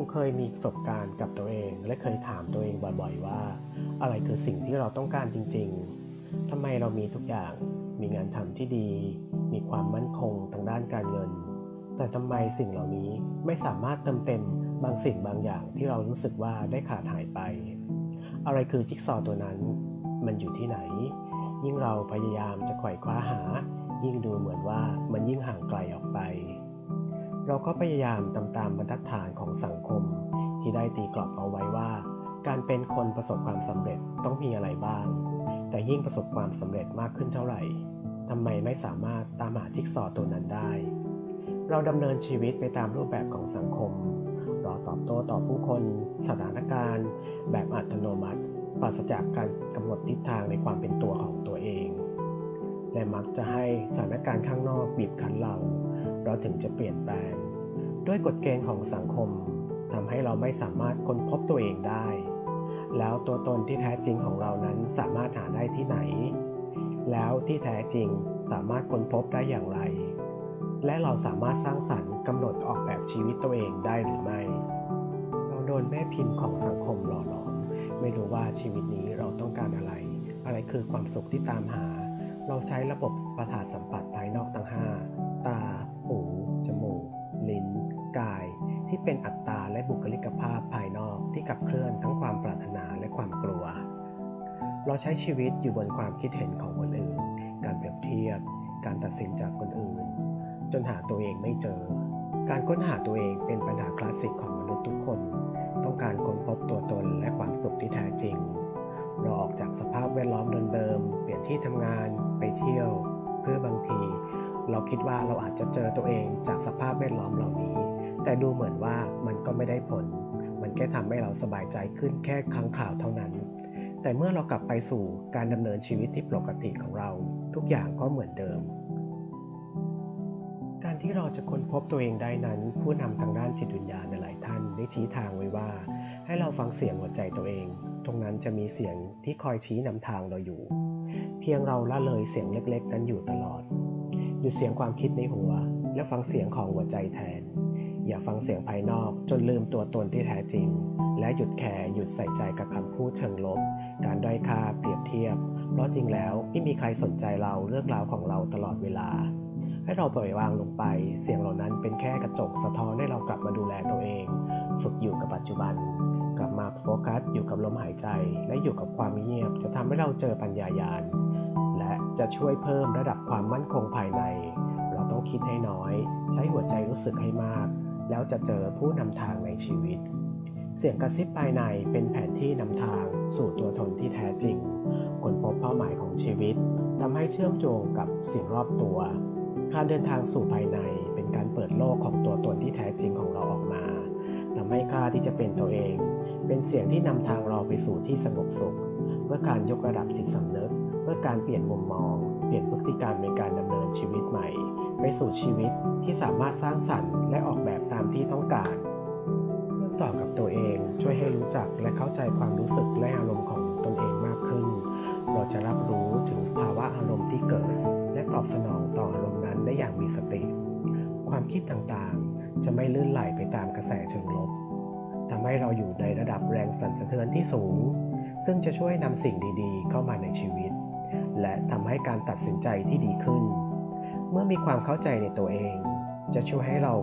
งเคยมีประสบการณ์กับตัวเอง และเคยถามตัวเองบ่อยๆว่า อะไรคือสิ่งที่เราต้องการจริง ๆทำไมเรามีทุกอย่าง มีงานทำที่ดี มีความมั่นคงทางด้านการเงิน แต่ทำไมสิ่งเหล่านี้ไม่สามารถเติมเต็มบางสิ่งบางอย่างที่เรารู้สึกว่าได้ขาดหายไป อะไรคือจิ๊กซอว์ตัวนั้น มันอยู่ที่ไหน ยิ่งเราพยายามจะไขว่คว้าหา ยิ่งดูเหมือนว่ามันยิ่งห่างไกลออกไป เราก็พยายามตามตามบรรทัดฐ ตีกรอบเอาไว้ว่า การเป็นคนประสบความสำเร็จต้องมีอะไรบ้าง แต่ยิ่งประสบความสำเร็จมากขึ้นเท่าไหร่ทำไมไม่สามารถตามหาจิ๊กซอตัวนั้นได้ เราดำเนินชีวิตไปตามรูปแบบของสังคมรอตอบโต้ต่อผู้คนสถานการณ์ แบบอัตโนมัติปราศจากการกำหนดทิศทางในความเป็นตัวของตัวเอง และมักจะให้สถานการณ์ข้างนอกบีบคั้นเรา เราถึงจะเปลี่ยนแปลง ด้วยกฎเกณฑ์ของสังคม ทำให้เราไม่สามารถค้นพบตัวเองได้ แล้วตัวตนที่แท้จริงของเรานั้นสามารถหาได้ที่ไหน แล้วที่แท้จริงสามารถค้นพบได้อย่างไร และเราสามารถสร้างสรรค์กำหนดออกแบบชีวิตตัวเองได้หรือไม่ เราโดนแม่พิมพ์ของสังคมหล่อหลอม ไม่รู้ว่าชีวิตนี้เราต้องการอะไร อะไรคือความสุขที่ตามหา เราใช้ระบบประสาทสัมผัสภายนอกทั้ง5ตาหู เป็นอัตตาและบุคลิกภาพภายนอกที่ขับเคลื่อนทั้งความปรารถนาและความกลัว เราใช้ชีวิตอยู่บนความคิดเห็นของคนอื่น การเปรียบเทียบ การตัดสินจากคนอื่น จนหาตัวเองไม่เจอ การค้นหาตัวเองเป็นปัญหาคลาสสิกของมนุษย์ทุกคน ต้องการค้นพบตัวตนและความสุขที่แท้จริง เราออกจากสภาพแวดล้อมเดิมๆ เปลี่ยนที่ทำงาน ไปเที่ยว เพื่อบางที เราคิดว่าเราอาจจะเจอตัวเองจากสภาพแวดล้อมเหล่านี้ แต่ดูเหมือนว่ามันก็ไม่ได้ผล มันแค่ทำให้เราสบายใจขึ้นแค่ครั้งข่าวเท่านั้น แต่เมื่อเรากลับไปสู่การดำเนินชีวิตที่ปกติของเรา ทุกอย่างก็เหมือนเดิม การที่เราจะค้นพบตัวเองได้นั้น ผู้นำทางด้านจิตวิญญาณหลายท่านได้ชี้ทางไว้ว่า ให้เราฟังเสียงหัวใจตัวเอง ตรงนั้นจะมีเสียงที่คอยชี้นำทางเราอยู่ เพียงเราละเลยเสียงเล็ก ๆ นั้นอยู่ตลอดหยุดเสียงความคิดในหัว และฟังเสียงของหัวใจแทน อย่าฟังเสียงภายนอกจนลืมตัวตนที่แท้จริง และหยุดแคร์หยุดใส่ใจกับคำพูดเชิงลบ การด้อยค่าเปรียบเทียบ เพราะจริงแล้วไม่มีใครสนใจเราเรื่องราวของเราตลอดเวลา ให้เราปล่อยวางลงไป เสียงเหล่านั้นเป็นแค่กระจกสะท้อนให้เรากลับมาดูแลตัวเอง ฝึกอยู่กับปัจจุบัน กลับมาโฟกัสอยู่กับลมหายใจ และอยู่กับความเงียบ จะทำให้เราเจอปัญญายาณและจะช่วยเพิ่มระดับความมั่นคงภายใน เราต้องคิดให้น้อย ใช้หัวใจรู้สึกให้มาก แล้วจะเจอผู้นำทางในชีวิต เสียงกระซิบภายในเป็นแผนที่นำทางสู่ตัวตนที่แท้จริงค้นพบเป้าหมายของชีวิตทำให้เชื่อมโยงกับสิ่งรอบตัว การเดินทางสู่ภายในเป็นการเปิดโลกของตัวตนที่แท้จริงของเราออกมาทำให้ค่าที่จะเป็นตัวเอง เป็นเสียงที่นำทางเราไปสู่ที่สงบสุข เพื่อการยกระดับจิตสำนึก เพื่อการเปลี่ยนมุมมอง เปลี่ยนพฤติกรรมในการดำเนินชีวิตใหม่ ไปสู่ชีวิตที่สามารถสร้างสรรค์ ใจความรู้สึกและอารมณ์ของตนเองมากขึ้น เราจะรับรู้ถึงภาวะอารมณ์ที่เกิด และตอบสนองต่ออารมณ์นั้นได้อย่างมีสติ ความคิดต่างๆ จะไม่ลื่นไหลไปตามกระแสเชิงลบทำให้เราอยู่ในระดับแรงสั่นสะเทือนที่สูง ซึ่งจะช่วยนำสิ่งดีๆ เข้ามาในชีวิต และทำให้การตัดสินใจที่ดีขึ้น เมื่อมีความเข้าใจในตัวเอง จะช่วยให้เรา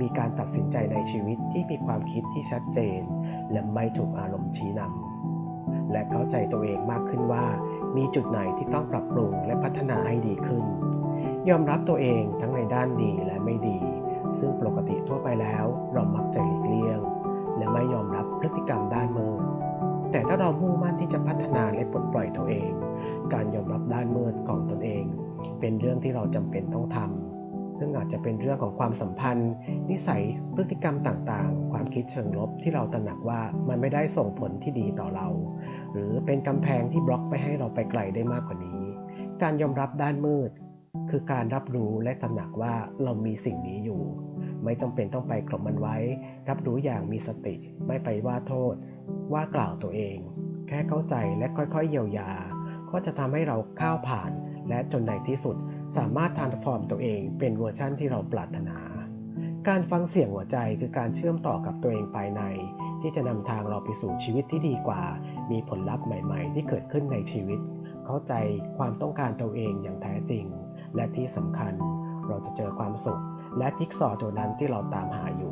มีการตัดสินใจในชีวิตที่มีความคิดที่ชัดเจน และไม่ถูกอารมณ์ชี้นำและเข้าใจตัวเองมากขึ้นว่า มีจุดไหนที่ต้องปรับปรุงและพัฒนาให้ดีขึ้น ยอมรับตัวเองทั้งในด้านดีและไม่ดี ซึ่งปกติทั่วไปแล้วเรามักจะหลีกเลี่ยง และไม่ยอมรับพฤติกรรมด้านมืดแต่ถ้าเรามุ่งมั่นที่จะพัฒนาและปลดปล่อยตัวเอง การยอมรับด้านมืดของตนเอง เป็นเรื่องที่เราจำเป็นต้องทำ ซึ่งอาจจะเป็นเรื่องของความสัมพันธ์ นิสัยพฤติกรรมต่างๆ ความคิดเชิงลบที่เราตระหนักว่ามันไม่ได้ส่งผลที่ดีต่อเรา หรือเป็นกำแพงที่บล็อกไม่ให้เราไปไกลได้มากกว่านี้ การยอมรับด้านมืด คือการรับรู้และตระหนักว่าเรามีสิ่งนี้อยู่ ไม่จำเป็นต้องไปกลบมันไว้ รับรู้อย่างมีสติ ไม่ไปว่าโทษ ว่ากล่าวตัวเอง แค่เข้าใจและค่อยๆเยียวยา ก็จะทำให้เราก้าวผ่านและจนในที่สุด สามารถทานฟอร์มตัวเองเป็นเวอร์ชั่นที่เราปรารถนา การฟังเสียงหัวใจคือการเชื่อมต่อกับตัวเองภายใน ที่จะนำทางเราไปสู่ชีวิตที่ดีกว่า มีผลลัพธ์ใหม่ ๆ ที่เกิดขึ้นในชีวิต เข้าใจความต้องการตัวเองอย่างแท้จริง และที่สำคัญ เราจะเจอความสุข และทิกซอตัวนั้นที่เราตามหาอยู่